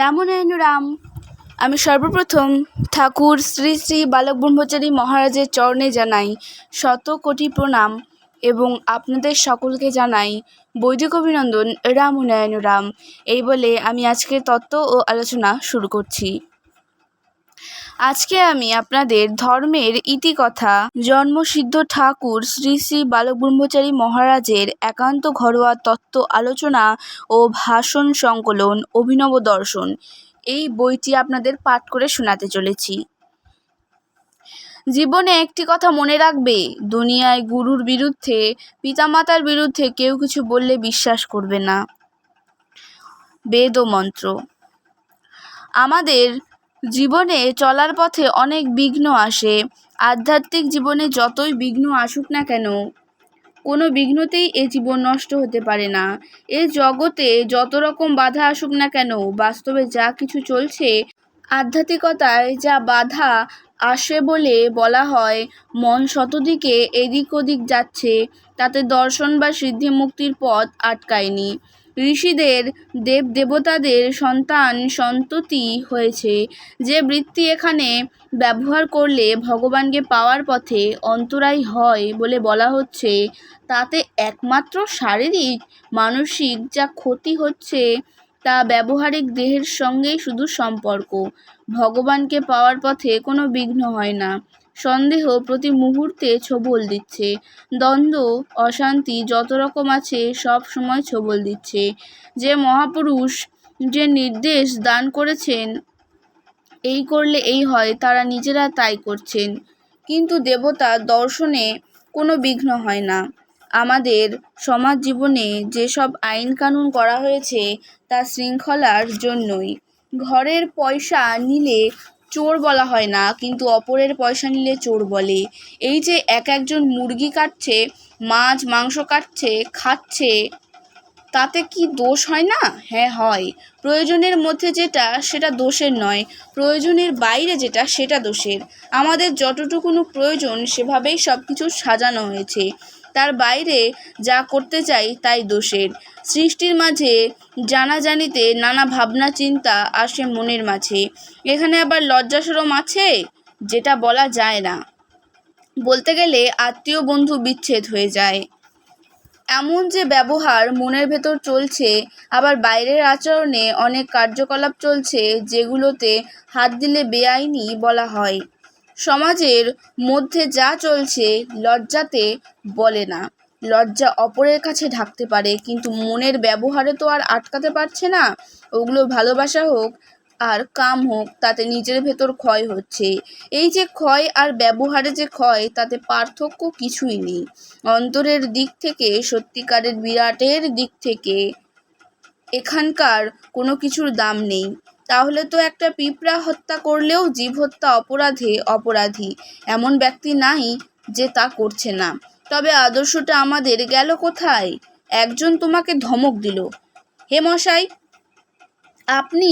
রামনারায়ণ রাম। আমি সর্বপ্রথম ঠাকুর শ্রী শ্রী বালক ব্রহ্মচারী মহারাজের চরণে জানাই শত কোটি প্রণাম এবং আপনাদের সকলকে জানাই বৈদিক অভিনন্দন রামনারায়ণ রাম। এই বলে আমি আজকের তত্ত্ব ও আলোচনা শুরু করছি। আজকে আমি আপনাদের ধর্মের ইতিকথা, জন্মসিদ্ধ ঠাকুর শ্রী শ্রী বালক ব্রহ্মচারী মহারাজের একান্ত ঘরোয়া তত্ত্ব আলোচনা ও ভাষণ সংকলন অভিনব দর্শন। এই বইটি আপনাদের পাঠ করে শোনাতে চলেছি। জীবনে একটি কথা মনে রাখবে, দুনিয়ায় গুরুর বিরুদ্ধে, পিতামাতার বিরুদ্ধে কেউ কিছু বললে বিশ্বাস করবে না। বেদ ও মন্ত্র আমাদের জীবনে চলার পথে অনেক বিঘ্ন আসে। আধ্যাত্মিক জীবনে যতই বিঘ্ন আসুক না কেন, কোনো বিঘ্নতেই এ জীবন নষ্ট হতে পারে না। এ জগতে যত রকম বাধা আসুক না কেন, বাস্তবে যা কিছু চলছে, আধ্যাত্মিকতায় যা বাধা আসে বলে বলা হয়, মন শতদিকে এদিক ওদিক যাচ্ছে, তাতে দর্শন বা সিদ্ধি মুক্তির পথ আটকায়নি। ঋষিদের দেব দেবতাদের সন্তান সন্ততি হয়েছে। যে বৃত্তি এখানে ব্যবহার করলে ভগবানকে পাওয়ার পথে অন্তরায় হয় বলে বলা হচ্ছে, তাতে একমাত্র শারীরিক মানসিক যা ক্ষতি হচ্ছে তা ব্যবহারিক দেহের সঙ্গেই শুধু সম্পর্ক। ভগবানকে পাওয়ার পথে কোনো বিঘ্ন হয় না। সন্দেহ প্রতি মুহূর্তে ছোবল দিচ্ছে। দ্বন্দ্ব, অশান্তি যত রকম আছে সব সময় ছোবল দিচ্ছে। যে মহাপুরুষ যে নির্দেশ দান করেছেন, এই করলে এই হয়, তারা নিজেরা তাই করছেন। কিন্তু দেবতা দর্শনে কোনো বিঘ্ন হয় না। আমাদের সমাজ জীবনে যেসব আইন কানুন করা হয়েছে, তা শৃঙ্খলার জন্যই। ঘরের পয়সা নিলে চোর বলা হয় না, কিন্তু অপরের পয়সা নিলে চোর বলে। এই যে এক একজন মুরগি কাটছে, মাছ, মাংস কাটছে, খাচ্ছে, তাতে কি দোষ হয় না? হ্যাঁ হয়। প্রয়োজনের মধ্যে যেটা, সেটা দোষের নয়। প্রয়োজনের বাইরে যেটা, সেটা দোষের। আমাদের যতটুকুনো প্রয়োজন, সেভাবেই সব কিছু সাজানো হয়েছে। তার বাইরে যা করতে চাই তাই দোষের। সৃষ্টির মাঝে জানাজানিতে নানা ভাবনা চিন্তা আসে মনের মাঝে। এখানে আবার লজ্জাসরম আছে? যেটা বলা যায় না। বলতে গেলে আত্মীয় বন্ধু বিচ্ছেদ হয়ে যায়। এমন যে ব্যবহার মনের ভেতর চলছে, আবার বাইরের আচরণে অনেক কার্যকলাপ চলছে, যেগুলোতে হাত দিলে বেআইনি বলা হয়। সমাজের মধ্যে যা চলছে লজ্জাতে বলে না। লজ্জা অপরের কাছে ঢাকতে পারে, কিন্তু মনের ব্যবহারে তো আর আটকাতে পারছে না। ওগুলো ভালোবাসা হোক আর কাম হোক, তাতে নিজের ভেতর ক্ষয় হচ্ছে। এই যে ক্ষয় আর ব্যবহারে যে ক্ষয়, তাতে পার্থক্য কিছুই নেই। অন্তরের দিক থেকে, সত্যিকারের বিরাটের দিক থেকে এখানকার কোনো কিছুর দাম নেই। তাহলে তো একটা পিঁপড়া হত্যা করলেও জীব হত্যা অপরাধে অপরাধী। এমন ব্যক্তি নাই যে তা করছে না। তবে আদর্শটা আমাদের গেল কোথায়? একজন তোমাকে ধমক দিল। হে মশাই, আপনি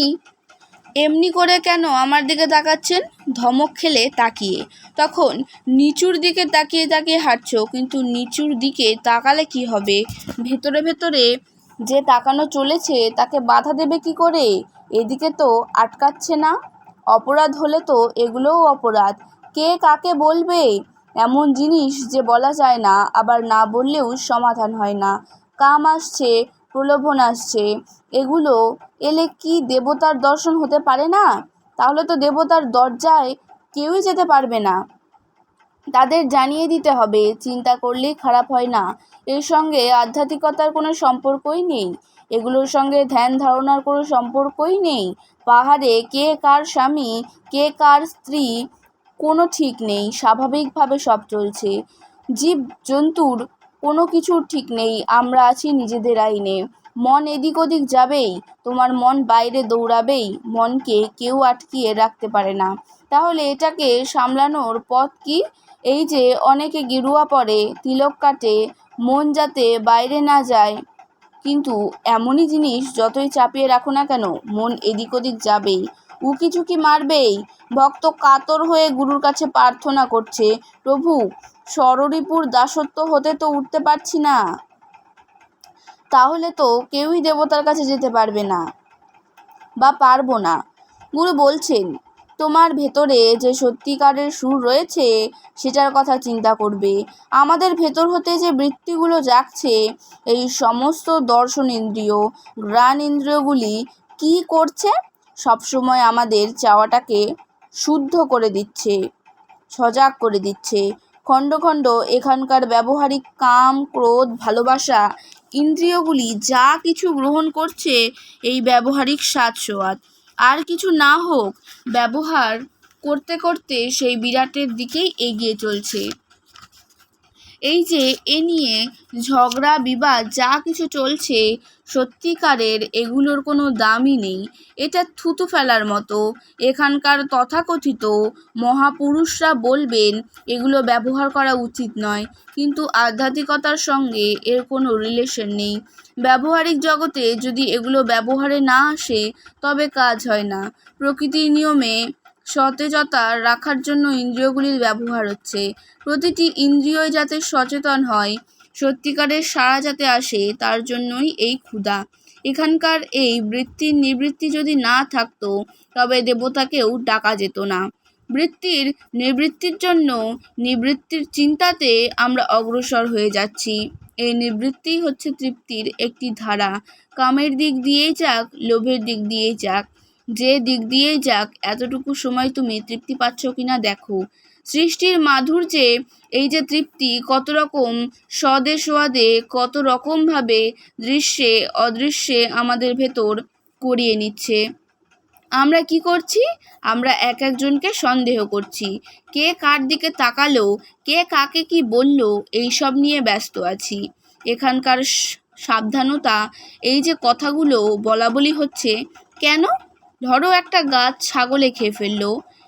এমনি করে কেন আমার দিকে তাকাচ্ছেন? ধমক খেলে তাকিয়ে। তখন নিচুর দিকে তাকিয়ে তাকিয়ে হাঁটছ, কিন্তু নিচুর দিকে তাকালে কি হবে? ভেতরে ভেতরে যে তাকানো চলেছে, তাকে বাধা দেবে কি করে? এদিকে তো আটকাচ্ছে না। অপরাধ হলে তো এগুলোও অপরাধ। কে কাকে বলবে? এমন জিনিস যে বলা যায় না, আবার না বললেও সমাধান হয় না। কাম আসছে, প্রলোভন আসছে। এগুলো এলে কি দেবতার দর্শন হতে পারে না? তাহলে তো দেবতার দরজায় কেউই যেতে পারবে না। তাদের জানিয়ে দিতে হবে, চিন্তা করলেই খারাপ হয় না। এর সঙ্গে আধ্যাত্মিকতার কোনো সম্পর্কই নেই। এগুলোর সঙ্গে ধ্যান ধারণার কোনো সম্পর্কই নেই। পাহাড়ে কে কার স্বামী, কে কার স্ত্রী, কোনো ঠিক নেই। স্বাভাবিকভাবে সব চলছে। জীব জন্তুর কোনো কিছুর ঠিক নেই। আমরা আছি নিজেদের আইনে। মন এদিক ওদিক যাবেই। তোমার মন বাইরে দৌড়াবেই। মনকে কেউ আটকিয়ে রাখতে পারে না। তাহলে এটাকে সামলানোর পথ কি? এই যে অনেকে গেরুয়া পরে, তিলক কাটে, মন যাতে বাইরে না যায়। কিন্তু এমনই জিনিস যতই চাপিয়ে রাখো না কেন, মন এদিক ওদিক যাবেই। উকি ঝুঁকি মারবেই। ভক্ত কাতর হয়ে গুরুর কাছে প্রার্থনা করছে, প্রভু ষড়রিপুর দাসত্ব হতে তো উঠতে পারছি না। তাহলে তো কেউই দেবতার কাছে যেতে পারবে না বা পারব না। গুরু বলছেন তোমার ভেতরে যে সত্যিকারের সুর রয়েছে, সেটার কথা চিন্তা করবে। আমাদের ভেতর হতে যে বৃত্তিগুলো জাগছে, এই সমস্ত দর্শন ইন্দ্রিয় ঘ্রাণ ইন্দ্রিয়গুলি কী করছে? সবসময় আমাদের চাওয়াটাকে শুদ্ধ করে দিচ্ছে, সজাগ করে দিচ্ছে। খণ্ড খণ্ড এখানকার ব্যবহারিক কাম, ক্রোধ, ভালোবাসা, ইন্দ্রিয়গুলি যা কিছু গ্রহণ করছে, এই ব্যবহারিক স্বাদ সোয়াদ আর কিছু না হোক, ব্যবহার করতে করতে সেই বিরাটের দিকেই এগিয়ে চলছে। এই যে এ নিয়ে ঝগড়া, বিবাদ, যা কিছু চলছে সত্যিকারের এগুলোর কোনো দামই নেই। এটা থুতু ফেলার মতো। এখানকার তথাকথিত মহাপুরুষরা বলবেন, এগুলো ব্যবহার করা উচিত নয়। কিন্তু আধ্যাত্মিকতার সঙ্গে এর কোনো রিলেশন নেই। ব্যবহারিক জগতে যদি এগুলো ব্যবহারে না আসে, তবে কাজ হয় না। প্রকৃতির নিয়মে সতেজতা রাখার জন্য ইন্দ্রিয়গুলির ব্যবহার হচ্ছে। প্রতিটি ইন্দ্রিয়ই যাতে সচেতন হয় সত্যিকারের সাড়া যাতে আসে, তার জন্যই এই ক্ষুধা। এখানকার এই বৃত্তির নিবৃত্তি যদি না থাকতো, তবে দেবতাকেও ডাকা যেত না। বৃত্তির নিবৃত্তির জন্য নিবৃত্তির চিন্তাতে আমরা অগ্রসর হয়ে যাচ্ছি। এই নিবৃত্তিই হচ্ছে তৃপ্তির একটি ধারা। কামের দিক দিয়েই যাক, লোভের দিক দিয়েই যাক। যে দিক দিয়েই যাক, এতটুকু সময় তুমি তৃপ্তি পাচ্ছ কিনা দেখো। সৃষ্টির মাধুর্যে এই যে তৃপ্তি কত রকম, স্বদে সোয়াদে কত রকমভাবে দৃশ্যে, অদৃশ্যে আমাদের ভেতর করিয়ে নিচ্ছে। আমরা কি করছি? আমরা এক একজনকে সন্দেহ করছি। কে কার দিকে তাকালো, কে কাকে কি বলল, এইসব নিয়ে ব্যস্ত আছি। এখানকার সাবধানতা, এই যে কথাগুলো বলা বলি হচ্ছে, কেন? ধরো একটা গাছ ছাগলে খেয়ে ফেলল।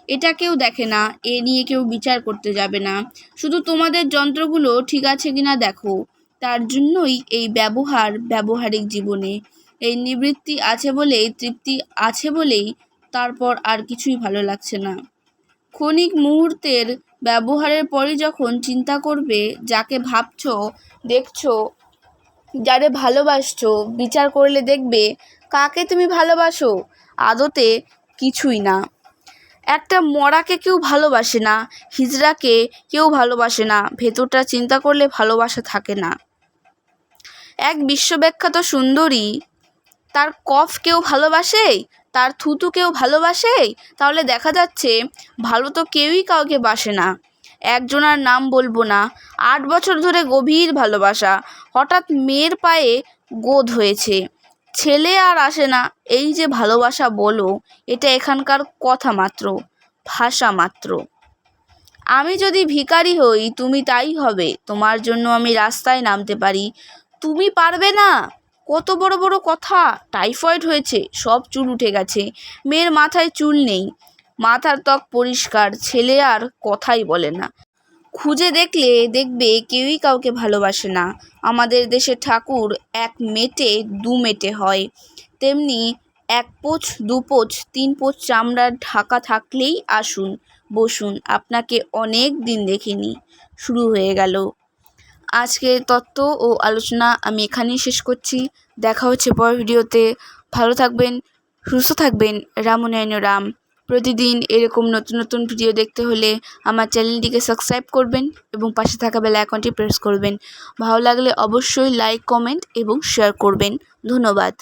এটা কেউ দেখে না, এ নিয়ে কেউ বিচার করতে যাবে না। শুধু তোমাদের যন্ত্রগুলো ঠিক আছে কিনা দেখো। তার জন্যই এই ব্যবহার ব্যবহারিক জীবনে। এই নিবৃত্তি আছে বলেই, তৃপ্তি আছে বলেই তারপর আর কিছুই ভালো লাগছে না। ক্ষণিক মুহূর্তের ব্যবহারের পরে যখন চিন্তা করবে, যাকে ভাবছ, দেখছ, যারে ভালোবাসছো, বিচার করলে দেখবে, কাকে তুমি ভালোবাসো? আদতে কিছুই না। একটা মরাকে কেউ ভালোবাসে না, হিজড়াকে কেউ ভালোবাসে না, ভেতরটা চিন্তা করলে ভালোবাসা থাকে না। এক বিশ্ববিখ্যাত সুন্দরী, তার কফ কেউ ভালোবাসে, তার থুতু কেউ ভালোবাসে, তাহলে দেখা যাচ্ছে ভালো তো কেউই কাউকে বাসে না। একজনার নাম বলব না, আট বছর ধরে গভীর ভালোবাসা, হঠাৎ মেয়ের পায়ে গোদ হয়েছে। ছেলে আর আসে না। এই যে ভালোবাসা বলো, এটা এখানকার কথা মাত্র, ভাষা মাত্র। আমি যদি ভিখারি হই, তুমি তাই হবে। তোমার জন্য আমি রাস্তায় নামতে পারি। তুমি পারবে না? কত বড় বড় কথা। টাইফয়েড হয়েছে, সব চুল উঠে গেছে। মেয়ের মাথায় চুল নেই। মাথার ত্বক পরিষ্কার, ছেলে আর কথাই বলে না। খুঁজে দেখলে দেখবে কেউই কাউকে ভালোবাসে না। আমাদের দেশে ঠাকুর এক মেটে দু মেটে হয়। তেমনি এক পোচ, দু পোচ, তিন পোচ চামড়ার ঢাকা থাকলেই আসুন, বসুন, আপনাকে অনেক দিন দেখিনি, শুরু হয়ে গেল। আজকের তত্ত্ব ও আলোচনা আমি এখানেই শেষ করছি। দেখা হচ্ছে পরের ভিডিওতে। ভালো থাকবেন, সুস্থ থাকবেন। রামনায়ণ রাম। প্রতিদিন এরকম নতুন নতুন ভিডিও দেখতে হলে আমার চ্যানেলটিকে সাবস্ক্রাইব করবেন এবং পাশে থাকা বেলা অ্যাকাউন্টটি প্রেস করবেন। ভালো লাগলে অবশ্যই লাইক কমেন্ট এবং শেয়ার করবেন। ধন্যবাদ।